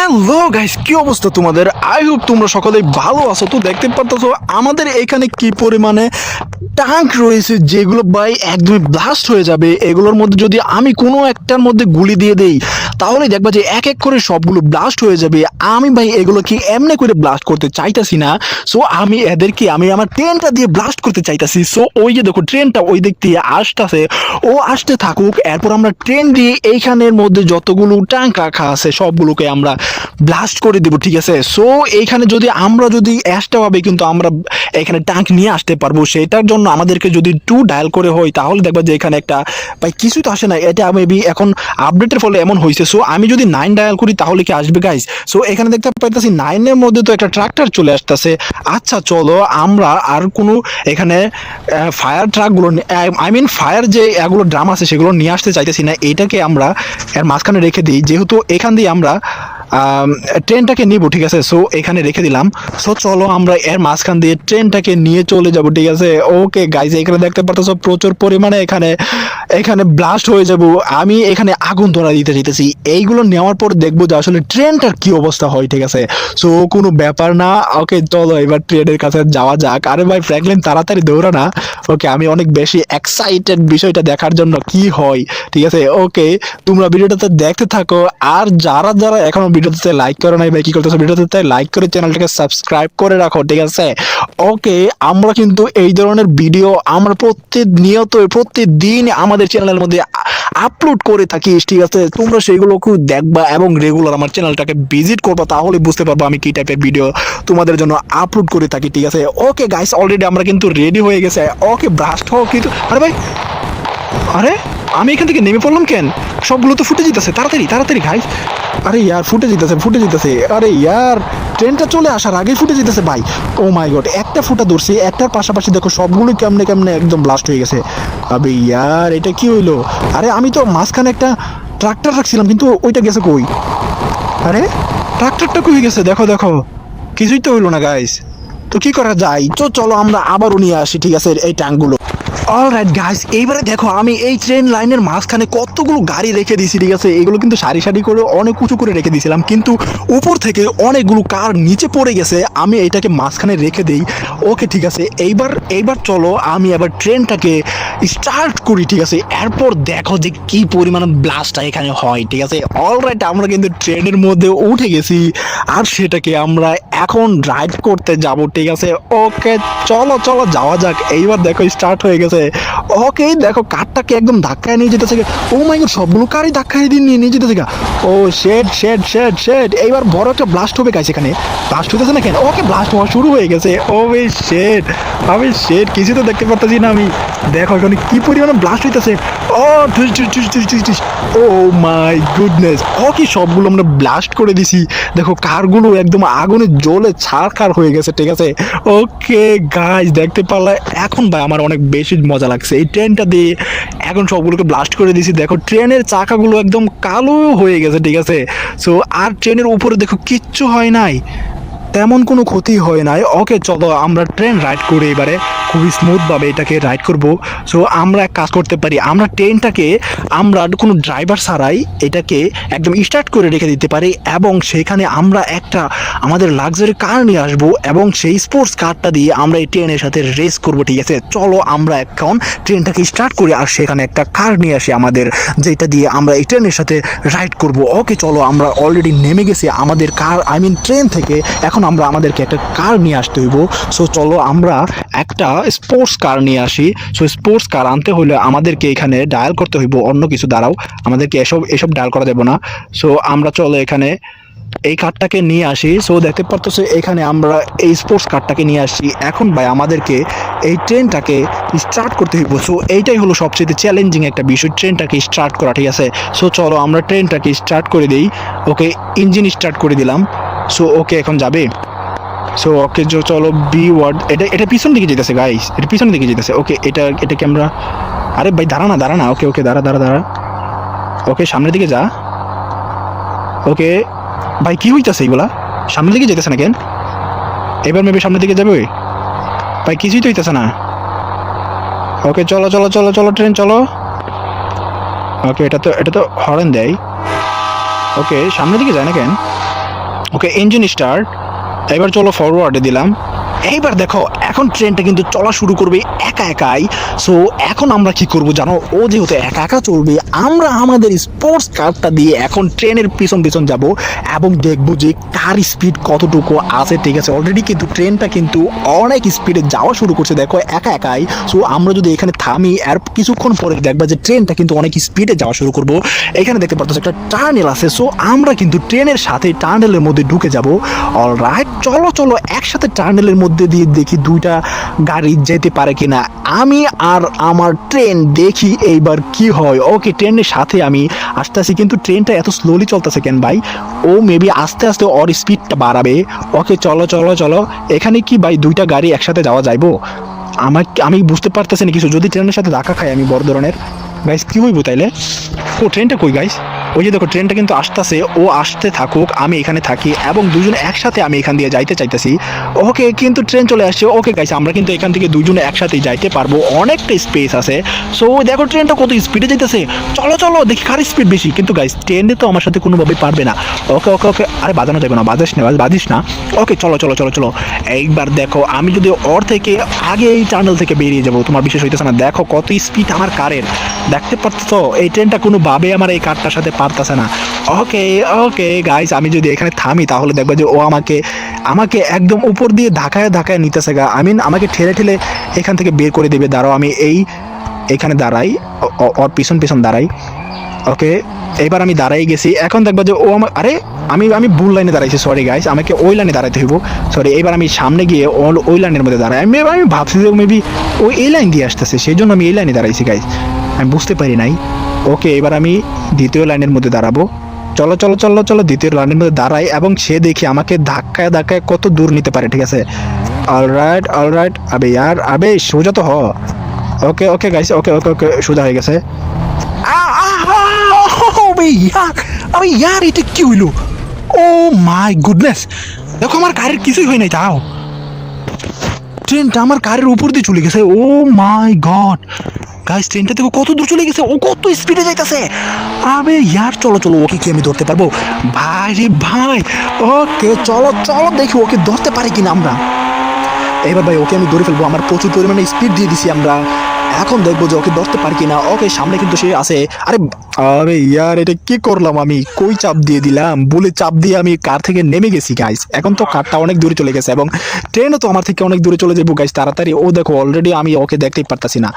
Hello guys কি অবস্থা তোমাদের? আই হোপ তোমরা সকলেই ভালো আছো। তো দেখতে পারতেছো, আমাদের এখানে কি পরিমাণে ট্যাঙ্ক রয়েছে, যেগুলো ভাই একদমই ব্লাস্ট হয়ে যাবে। এগুলোর মধ্যে যদি আমি কোনো একটার মধ্যে গুলি দিয়ে দেই, তাহলে দেখবা যে এক এক করে সবগুলো ব্লাস্ট হয়ে যাবে। আমি ভাই এগুলো কি এমনি করে ব্লাস্ট করতে চাইতাছি না? সো আমি এদেরকে, আমি আমার ট্রেনটা দিয়ে ব্লাস্ট করতে চাইতাছি। সো ওই যে দেখো ট্রেনটা ওই দিক দিয়ে আসতেছে। ও আসতে থাকুক, এরপর আমরা ট্রেন দিয়ে এইখানের মধ্যে যতগুলো ট্যাঙ্ক রাখা আছে, সবগুলোকে আমরা ব্লাস্ট করে দেবো ঠিক আছে? সো এইখানে যদি আমরা যদি অ্যাশটা পাবে কিন্তু আমরা এখানে ট্যাঙ্ক নিয়ে আসতে পারব সেটার জন্য আমাদেরকে যদি টু ডায়াল করে হয় তাহলে দেখবা যে এখানে একটা ভাই কিছু তো আসে না। এটা মেবি এখন আপডেটের ফলে এমন হয়েছে সো আমি যদি নাইন ডায়াল করি তাহলে কি আসবে গাইস সো এখানে দেখতে পাইতেছি নাইনের মধ্যে তো একটা ট্রাক্টর চলে আসতেছে। আচ্ছা চলো আমরা আর কোনো এখানে ফায়ার ট্রাকগুলো আই মিন ফায়ার যে এগুলো ড্রাম আছে সেগুলো নিয়ে আসতে চাইতেছি না। এটাকে আমরা এর মাঝখানে রেখে দিই। যেহেতু এখান দিয়ে আমরা আম, ট্রেনটাকে নিব, ঠিক আছে? সো এখানে রেখে দিলাম। সো চলো আমরা এর মাঝখান দিয়ে ট্রেনটাকে নিয়ে চলে যাব, ঠিক আছে? ওকে গাইজ এখানে দেখতে পারতেছো প্রচুর পরিমাণে এখানে এখানে ব্লাস্ট হয়ে যাব। আমি এখানে আগুন ধরা দিতে চাইতেছি। এইগুলো নেওয়ার পর দেখব যে আসলে ট্রেনটার কি অবস্থা হয়, ঠিক আছে? সো কোনো ব্যাপার না। ওকে চলো এবার ট্রেনের কাছে যাওয়া যাক। আরে ভাই ফ্র্যাঙ্কলিন তাড়াতাড়ি দৌড়া না। ওকে আমি অনেক বেশি এক্সাইটেড বিষয়টা দেখার জন্য কি হয়, ঠিক আছে? ওকে তোমরা ভিডিওটাতে দেখতে থাকো। আর যারা যারা এখনও ভিডিওতে লাইক করো নাই ভাই, কি করতেছো ভিডিওতে লাইক করে চ্যানেলটাকে সাবস্ক্রাইব করে রাখো, ঠিক আছে? ওকে আমরা কিন্তু এই ধরনের ভিডিও আমরা প্রত্যেক প্রতিনিয়ত প্রতিদিন আমাদের চ্যানেলের মধ্যে আপলোড করে থাকি, ঠিক আছে? তোমরা সেগুলো খুব দেখবা এবং রেগুলার আমার চ্যানেলটাকে ভিজিট করবা, তাহলে বুঝতে পারব আমি কি টাইপের ভিডিও তোমাদের জন্য আপলোড করে থাকি, ঠিক আছে? ওকে গাইস অলরেডি আমরা কিন্তু রেডি হয়ে গেছে। ওকে ব্রাস্ট হোক কিন্তু আরে ভাই আরে, আমি এখান থেকে নেমে পড়লাম কেন? সবগুলো তো ফুটে যেতেছে, তাড়াতাড়ি তাড়াতাড়ি ভাই আরে ইয়ার, ফুটে যেতেছে ফুটে যেতেছে। আরে ইয়ার ট্রেনটা চলে আসার আগেই ফুটে যেতেছে ভাই। ও মাই গড একটা ফুটা ধরছি, একটার পাশাপাশি দেখো সবগুলো কেমনে কেমনে একদম ব্লাস্ট হয়ে গেছে। আবে ইয়ার, এটা কি হইল? আরে আমি তো মাঝখানে একটা ট্রাক্টর রাখছিলাম, কিন্তু ওইটা গেছে কই? আরে ট্রাক্টরটা কই গেছে? দেখো দেখো। কিছুই তো হইল না গাইস তো কি করা যায়? তো চলো আমরা আবারও নিয়ে আসি, ঠিক আছে, এই ট্যাঙ্কগুলো অলরাইট গাইস এইবারে দেখো, আমি এই ট্রেন লাইনের মাঝখানে কতগুলো গাড়ি রেখে দিয়েছি, ঠিক আছে? এগুলো কিন্তু সারি সারি করে, অনেক উঁচু করে রেখে দিয়েছিলাম, কিন্তু উপর থেকে অনেকগুলো কার নিচে পড়ে গেছে, আমি এটাকে মাঝখানে রেখে দেই। ওকে ঠিক আছে, এইবার এইবার চলো, আমি আবার ট্রেনটাকে স্টার্ট করি, ঠিক আছে? এরপর দেখো যে কি পরিমাণ ব্লাস্টটা এখানে হয়, ঠিক আছে? অলরাইট আমরা কিন্তু ট্রেনের মধ্যে উঠে গেছি, আর সেটাকে আমরা এখন ড্রাইভ করতে যাব, ঠিক আছে? ওকে চলো চলো, যাওয়া যাক। এইবার দেখো স্টার্ট হয়ে গেছে। ওকে, দেখো কারটাকে একদম ধাক্কায় নিয়ে যেতেছে ও মাই গড সবগুলো কারই ধাক্কায় দিয়ে নিয়ে নিয়ে যেতেছে ও শেড শেড শেড শেড এইবার বড় একটা ব্লাস্ট হবে গাছ এখানে। ব্লাস্ট হতেছে না কেন? ওকে ব্লাস্ট হওয়া শুরু হয়ে গেছে। ও বে শেড আমি শেড কিছু তো দেখতে পারতেছি না আমি। দেখো, এখানে কি পরিমাণে ব্লাস্ট হইতেছে। ও ও মাই গুডনেস ও কি সবগুলো আমরা ব্লাস্ট করে দিছি। দেখো, কারগুলো একদম আগুনে জ্বলে ছাড়খার হয়ে গেছে, ঠিক আছে? ওকে গাইজ দেখতে পারলে এখন ভাই আমার অনেক বেশি মজা লাগছে। এই ট্রেনটা দিয়ে এখন সবগুলোকে ব্লাস্ট করে দিছি দেখো ট্রেনের চাকাগুলো একদম কালো হয়ে গেছে, ঠিক আছে? সো আর ট্রেনের উপরে দেখো, কিচ্ছু হয় নাই। তেমন কোনো ক্ষতি হয় নাই। ওকে, চলো আমরা ট্রেন রাইড করে এবারে। খুবই স্মুথভাবে এটাকে রাইড করব। সো আমরা এক কাজ করতে পারি। আমরা ট্রেনটাকে আমরা কোনো ড্রাইভার ছাড়াই এটাকে একদম স্টার্ট করে রেখে দিতে পারি এবং সেখানে আমরা একটা আমাদের লাক্সারি কার নিয়ে আসব এবং সেই স্পোর্টস কারটা দিয়ে আমরা এই ট্রেনের সাথে রেস করব, ঠিক আছে? চলো আমরা এখন ট্রেনটাকে স্টার্ট করি আর সেখানে একটা কার নিয়ে আসি আমাদের, যেটা দিয়ে আমরা এই ট্রেনের সাথে রাইড করব। ওকে, চলো আমরা অলরেডি নেমে গেছি আমাদের কার আই মিন ট্রেন থেকে। এখন আমরা আমাদেরকে একটা কার নিয়ে আসতে হইব। সো চলো আমরা একটা স্পোর্টস কার নিয়ে আসি। সো স্পোর্টস কার আনতে হলে আমাদেরকে এখানে ডায়াল করতে হইব। অন্য কিছু দ্বারাও আমাদেরকে এসব এসব ডায়াল করা যাবে না। সো আমরা চলো এখানে এই কার্ডটাকে নিয়ে আসি। সো দেখতে পারতেছো এখানে আমরা এই স্পোর্টস কার্ডটাকে নিয়ে আসছি। এখন ভাই আমাদেরকে এই ট্রেনটাকে স্টার্ট করতে হইব। সো এইটাই হলো সবচেয়ে চ্যালেঞ্জিং একটা বিষয়। ট্রেনটাকে স্টার্ট করা, ঠিক আছে? সো চলো আমরা ট্রেনটাকে স্টার্ট করে দিই। ওকে ইঞ্জিন স্টার্ট করে দিলাম। সো ওকে এখন যাবে। সো ওকে যে চলো বি ওয়ার্ড এটা এটা পিছন দিকে যেতেছে গাইস এটা পিছন দিকে যেতেছে। ওকে এটা এটা ক্যামেরা আরে ভাই, দাঁড়া না দাঁড়া না। ওকে ওকে দাঁড়া দাঁড়া দাঁড়া। ওকে সামনের দিকে যা। ওকে ভাই, কি হইতাছে এইগুলা সামনের দিকে যেতেছে না কেন? এবার মেবি সামনের দিকে যাবে? ভাই, কিছুই তো হইতেছে না। ওকে চলো চলো চলো চলো ট্রেন চলো। ওকে এটা তো এটা তো হরেন দেয়। ওকে সামনের দিকে যায় না কেন? ওকে ইঞ্জিন স্টার্ট এবার চলো ফরওয়ার্ডে দিলাম। এইবার দেখো এখন ট্রেনটা কিন্তু চলা শুরু করবে একা একাই। সো এখন আমরা কি করব জানো? ও যেহেতু একা একা চলবে, আমরা আমাদের স্পোর্টস কারটা দিয়ে এখন ট্রেনের পিছন পিছন যাব এবং দেখব যে কার স্পিড কতটুকু আছে। ঠিক আছে অলরেডি কিন্তু ট্রেনটা কিন্তু অনেক স্পিডে যাওয়া শুরু করছে, দেখো, একা একাই। সো আমরা যদি এখানে থামি, আর কিছুক্ষণ পরে দেখবা যে ট্রেনটা কিন্তু অনেক স্পিডে যাওয়া শুরু করব। এখানে দেখতে পাচ্ছ একটা টার্নেল আছে সো আমরা কিন্তু ট্রেনের সাথে টার্নেলের মধ্যে ঢুকে যাব। অলরাইট চলো চলো, একসাথে টার্নেলের মধ্যে দিয়ে দেখি দুইটা গাড়ি যেতে পারে কি না আমি আর আমার ট্রেন দেখি এইবার কি হয়। ওকে, ট্রেনের সাথে আমি আস্তে আস্তে কিন্তু ট্রেনটা এত স্লোলি চলতেছে কেন ভাই? ও মেবি আস্তে আস্তে ওর স্পিডটা বাড়াবে। ওকে, চলো চলো চলো। এখানে কি ভাই দুইটা গাড়ি একসাথে যাওয়া যাইবো? আমার আমি বুঝতে পারতেছি না কিছু। যদি ট্রেনের সাথে ধাক্কা খাই আমি বড় ধরনের। গাইস কি হইব তাইলে? ও ট্রেনটা কই গাইস ওই যে দেখো ট্রেনটা কিন্তু আসতেছে, ও আসতে থাকুক, আমি এখানে থাকি, এবং দুজন একসাথে আমি এখান দিয়ে যাইতে চাইতেছি। ওকে, কিন্তু ট্রেন চলে আসছে, ওকে গাইস আমরা কিন্তু এখান থেকে দুজনে একসাথে যাইতে পারব, অনেকটা স্পেস আছে। সো দেখো ট্রেনটা কত স্পিডে যাইতেছে। চলো চলো, দেখি কার স্পিড বেশি। কিন্তু গাইস ট্রেনে তো আমার সাথে কোনোভাবেই পারবে না। ওকে ওকে ওকে, আরে বাজানো যাবে না, বাজাস না, বাজিস না। ওকে, চলো চলো চলো চলো। এইবার দেখো, আমি যদি ওর থেকে আগে এই টানেল থেকে বেরিয়ে যাব, তোমার বিশেষ হইতেছে না। দেখো কত স্পিড আমার কারের। দেখতে পারতো এই ট্রেনটা কোনোভাবে আমার এই কারটার সাথে পারতেছে না। ওকে ওকে গাইস আমি যদি এখানে থামি, তাহলে দেখব যে ও আমাকে আমাকে একদম উপর দিয়ে ধাকায় ধাকায় নিতেছে গা। আই মিন আমাকে ঠেলে ঠেলে এখান থেকে বের করে দেবে। দাঁড়াও, আমি এই, এখানে দাঁড়াই ওর পিছন পিছন দাঁড়াই। ওকে, এবার আমি দাঁড়াই গেছি। এখন দেখব যে ও আমার আরে, আমি আমি ভুল লাইনে দাঁড়াইছি সরি গাইস আমাকে ওই লাইনে দাঁড়াইতে হইব। সরি এবার আমি সামনে গিয়ে ওই লাইনের মধ্যে দাঁড়াই। আমি আমি ভাবছি যে মেবি ওই এই লাইন দিয়ে আসতেছে, সেই জন্য আমি এই লাইনে দাঁড়াইছি গাইস আমি বুঝতে পারি নাই। ওকে, এবার আমি দ্বিতীয় লাইনের মধ্যে দাঁড়াবো। চলো চলো চলো চলো, দ্বিতীয় লাইনের মধ্যে দাঁড়াই এবং সে দেখি আমাকে ধাক্কায় ধাক্কায় কত দূর নিতে পারে, ঠিক আছে? অলরাইট অলরাইট আবে ইয়ার আবে সোজা তো হ। ওকে ওকে গাইস ওকে ওকে ওকে, সোজা হয়ে গেছে। আবে ইয়ার এটা কি হইল? ও মাই গুডনেস দেখো, আমার কারের কিছুই হয় নাই তাও ট্রেনটা আমার কারের উপর দিয়ে চলে গেছে। ও মাই গড গাইস ট্রেনটা দেখো কত দূর চলে গেছে, ও কত স্পিডে যাইতেছে। আবে, ইয়ার চলো চলো, ওকে কি আমি ধরতে পারব? ভাই রে ভাই, ওকে, চলো চলো, দেখি ওকে ধরতে পারি কিনা আমরা। এবার ভাই, ওকে আমি ধরে ফেলব, আমার প্রচুর পরিমাণে স্পিড দিয়ে দিছি আমরা। এখন দেখব যে ওকে ধরতে পারি কিনা। ওকে সামনে কিন্তু সে আছে। আরে আরে ইয়ার, এটা কি করলাম আমি? কই চাপ দিয়ে দিলাম? বলে চাপ দিয়ে আমি কার থেকে নেমে গেছি গাইস এখন তো কারটা অনেক দূরে চলে গেছে এবং ট্রেনও তো আমার থেকে অনেক দূরে চলে যাব গাইস তাড়াতাড়ি। ও দেখো অলরেডি আমি ওকে দেখতেই পারতাছি না।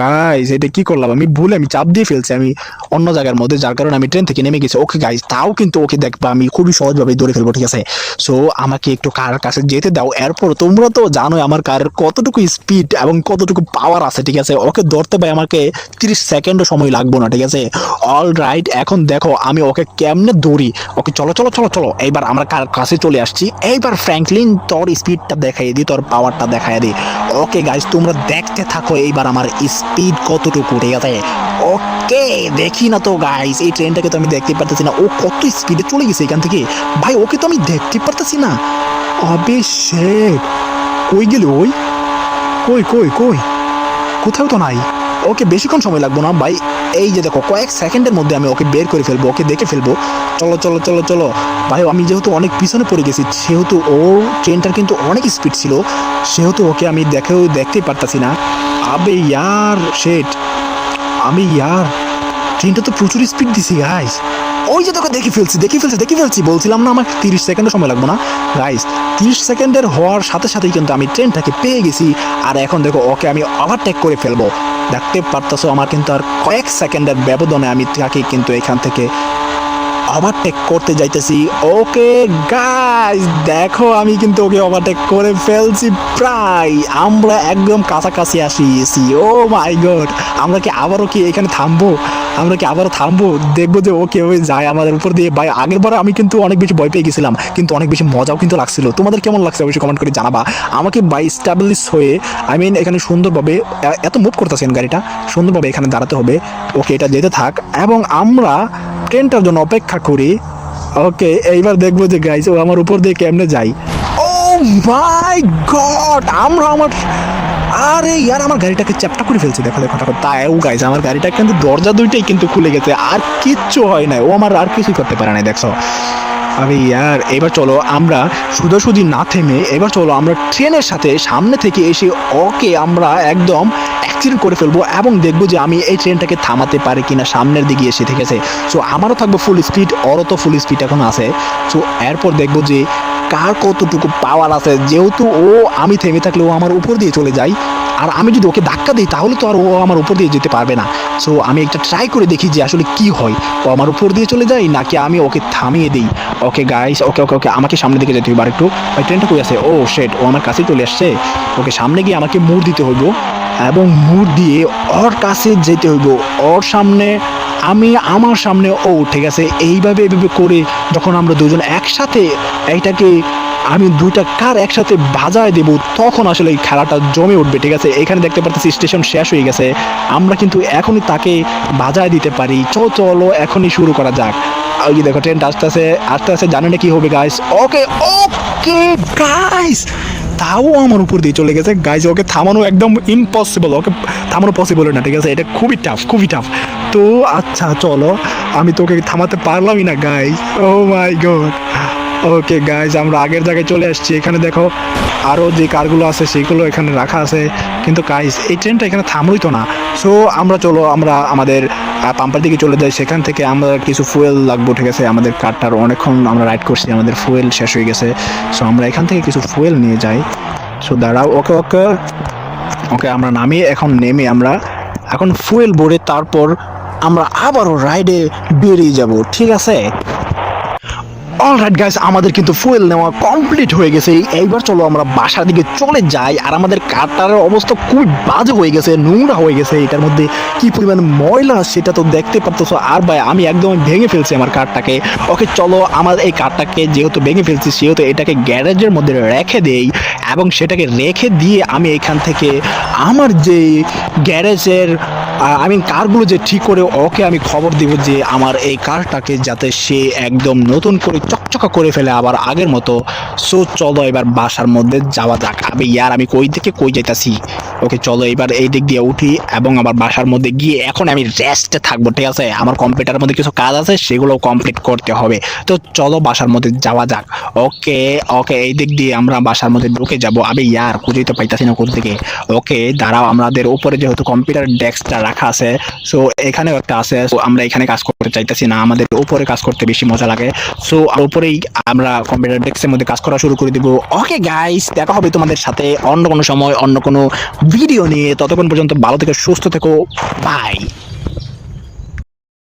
গাইস এটা কি করলাম আমি? ভুলে, আমি চাপ দিয়ে ফেলছি। আমি অন্য জায়গার মধ্যে, যার কারণে আমি ট্রেন থেকে নেমে গেছি। ওকে গাইস তাও কিন্তু ওকে দেখবা, আমি খুবই সহজভাবে ধরে ফেলব, ঠিক আছে? সো আমাকে একটু কার কাছে যেতে দাও। এরপর তোমরা তো জানোই আমার কারের কতটুকু স্পিড এবং কতটুকু পাওয়ার আছে, ঠিক আছে? ওকে ধরতে ভাই আমাকে তিরিশ সেকেন্ডও সময় লাগবো না, ঠিক আছে? অল রাইট এখন দেখো আমি ওকে কেমনে দৌড়ি ওকে চলো চলো চলো চলো। এইবার আমরা কার কাছে চলে আসছি। এইবার ফ্র্যাঙ্কলিন তোর স্পিডটা দেখাই দি, তোর পাওয়ারটা দেখাই দি। ওকে গাইস তোমরা দেখতে থাকো এইবার আমার স্পিড কতটুকু, ঠিক আছে? ওকে দেখি না তো গাইস এই ট্রেনটাকে তো আমি দেখতে পারতেছি না। ও কত স্পিডে চলে গেছে এখান থেকে। ভাই, ওকে তো আমি দেখতে পারতেছি না। শেট কই গেল ওই? কই কই কই? কোথাও তো নাই। ওকে বেশিক্ষণ সময় লাগবো না, ভাই। এই যে দেখো, কয়েক সেকেন্ডের মধ্যে আমি ওকে বের করে ফেলব, ওকে দেখে ফেলব। চলো চলো চলো চলো। ভাই, আমি যেহেতু অনেক পিছনে পড়ে গেছি, সেহেতু ও ট্রেনটার কিন্তু অনেক স্পিড ছিল, সেহেতু ওকে আমি দেখেও দেখতেই পারতাছি না। আবে ইয়ার শেট আমি ইয়ার। ট্রেনটা তো প্রচুর স্পিড দিছি গাইস ওই যে তোকে দেখি ফেলছি দেখি ফেলছি দেখি ফেলছি। বলছিলাম না আমার তিরিশ সেকেন্ডের সময় লাগবে না। গাইস তিরিশ সেকেন্ডের হওয়ার সাথে সাথেই কিন্তু আমি ট্রেনটাকে পেয়ে গেছি। আর এখন দেখো, ওকে আমি ওভারটেক করে ফেলব। দেখতে পারতেছো, আমার কিন্তু আর কয়েক সেকেন্ডের ব্যবধানে আমি তাকে কিন্তু এখান থেকে ওভারটেক করতে যাইতেছি। ওকে গাইস দেখো, আমি কিন্তু ওকে ওভারটেক করে ফেলছি প্রায়। আমরা একদম কাছাকাছি আসিয়েছি ও মাই গড আমরা কি আবারও কি এখানে থামবো? আমরা কি আবারও থামবো? দেখব যে ও কেউই যায় আমাদের উপর দিয়ে। ভাই, আগের বার আমি কিন্তু অনেক বেশি ভয় পেয়ে গেছিলাম, কিন্তু অনেক বেশি মজাও কিন্তু লাগছিল। তোমাদের কেমন লাগছে অবশ্যই কমেন্ট করে জানাবা। আমাকে বাই স্টাবলিশ হয়ে আই মিন এখানে সুন্দরভাবে এত মুভ করতেছেন গাড়িটা, সুন্দরভাবে এখানে দাঁড়াতে হবে। ওকে, এটা যেতে থাক। এবং আমরা ট্রেনটার জন্য অপেক্ষা করি। ওকে, এইবার দেখব যে গাইজ ও আমার উপর দিয়ে কেমনে যাই ও মাই গড আমরা আমার আরে ইয়ার, আমার গাড়িটাকে চ্যাপটা করে ফেলছে। দেখো দেখো দেখো। তাই ও গাইজ আমার গাড়িটা কিন্তু দরজা দুইটাই কিন্তু খুলে গেছে। আর কিচ্ছু হয় না ও আমার আর কিছুই করতে পারে না দেখছ? আরে ইয়ার, এবার চলো আমরা সোজাসুজি না থেমে, এবার চলো আমরা ট্রেনের সাথে সামনে থেকে এসে ওকে আমরা একদম অ্যাক্সিডেন্ট করে ফেলব এবং দেখব যে আমি এই ট্রেনটাকে থামাতে পারি কিনা সামনের দিকে এসে ঠিক আছে সো আমারও থাকব ফুল স্পিড ওরও তো ফুল স্পিড এখন আছে। সো এরপর দেখব যে কার কতটুকু পাওয়ার আছে? যেহেতু ও আমি থেমে থাকলে ও আমার উপর দিয়ে চলে যায়, আর আমি যদি ওকে ধাক্কা দিই, তাহলে তো আর ও আমার উপর দিয়ে যেতে পারবে না। সো আমি একটা ট্রাই করে দেখি যে আসলে কি হয়। ও আমার উপর দিয়ে চলে যায়, নাকি আমি ওকে থামিয়ে দিই? ওকে গাইস ওকে ওকে ওকে আমাকে সামনে দিকে যেতে হবে। আর একটু ওই ট্রেনটা কই আছে? ও শেট ও আমার কাছেই চলে আসছে। ওকে সামনে গিয়ে আমাকে মুড় দিতে হইব, এবং মুড় দিয়ে ওর কাছে যেতে হইব। ওর সামনে আমি আমার সামনে ও ঠিক আছে এইভাবে এইভাবে করে যখন আমরা দুজন একসাথে এইটাকে আমি দুইটা কার একসাথে বাজায় দেব, তখন আসলে এই খেলাটা জমে উঠবে, ঠিক আছে? এখানে দেখতে পাচ্ছি স্টেশন শেষ হয়ে গেছে। আমরা কিন্তু এখনই তাকে বাজায় দিতে পারি। চ চলো, এখনই শুরু করা যাক। ওই দেখো, ট্রেনটা আস্তে আস্তে আস্তে আস্তে জানে না কি হবে গাইস ওকে ওকে গাইস তাও আমার উপর দিয়ে চলে গেছে। গাইজ ওকে থামানো একদম ইম্পসিবল ওকে থামানো পসিবল না, ঠিক আছে? এটা খুবই টাফ খুবই টাফ তো আচ্ছা চলো। আমি তোকে থামাতে পারলামই না guys oh my God okay guys আমরা আগের জায়গায় চলে আসছি। এখানে দেখো আরও যে কারগুলো আছে, সেগুলো এখানে রাখা আছে। কিন্তু গাইজ এই ট্রেনটা এখানে থামলই তো না। সো আমরা চলো, আমরা আমাদের পাম্পার দিকে চলে যাই। সেখান থেকে আমরা কিছু ফুয়েল লাগবো, ঠিক আছে? আমাদের কারটার অনেকক্ষণ আমরা রাইড করছি। আমাদের ফুয়েল শেষ হয়ে গেছে। সো আমরা এখান থেকে কিছু ফুয়েল নিয়ে যাই। সো দাঁড়াও ওকে ওকে ওকে আমরা নামিয়ে এখন নেমে আমরা। এখন ফুয়েল ভরে তারপর আমরা আবারও রাইডে বেরিয়ে যাব, ঠিক আছে? অলরাইট গাইস আমাদের কিন্তু ফুয়েল নেওয়া কমপ্লিট হয়ে গেছে। এইবার চলো আমরা বাসার দিকে চলে যাই, আর আমাদের কারটার অবস্থা খুবই বাজে হয়ে গেছে, নোংরা হয়ে গেছে। এটার মধ্যে কি পরিমাণ ময়লা, সেটা তো দেখতে পারতেছো। আর ভাই, আমি একদম ভেঙে ফেলছি আমার কারটাকে। ওকে চলো আমার এই কারটাকে যেহেতু ভেঙে ফেলছি, সেহেতু এটাকে গ্যারেজের মধ্যে রেখে দেই, এবং সেটাকে রেখে দিয়ে আমি এখান থেকে আমার যে গ্যারেজের আমি কারগুলো যে ঠিক করে ওকে আমি খবর দিব যে আমার এই কারটাকে যাতে সে একদম নতুন করে চকচকা করে ফেলে আবার আগের মতো। সো চলো এবার বাসার মধ্যে যাওয়া যাক। আমি ইয়ার, আমি কই থেকে কই যাইতাছি? ওকে, চলো এবার এই দিক দিয়ে উঠি এবং আমার বাসার মধ্যে গিয়ে এখন আমি রেস্টে থাকব, ঠিক আছে? আমার কম্পিউটারের মধ্যে কিছু কাজ আছে সেগুলো কমপ্লিট করতে হবে। তো, চলো বাসার মধ্যে যাওয়া যাক। ওকে ওকে, এই দিক দিয়ে আমরা বাসার মধ্যে ঢুকে যাব। আবে ইয়ার, খুঁজেই তো পাইতাছি না কোথা থেকে ওকে, দাঁড়াও, আমাদের উপরে যেহেতু কম্পিউটার ডেস্কটা রাখা আছে। সো এখানেও একটা আছে। সো আমরা এখানে কাজ করতে চাইতেছি না। আমাদের উপরে কাজ করতে বেশি মজা লাগে। সো উপরেই আমরা কম্পিউটার ডেস্কের মধ্যে কাজ করা শুরু করে দিব। ওকে গাইস দেখা হবে তোমাদের সাথে অন্য কোনো সময়, অন্য কোনো ভিডিও নিয়ে। ততক্ষণ পর্যন্ত ভালো থেকে, সুস্থ থেকো। বাই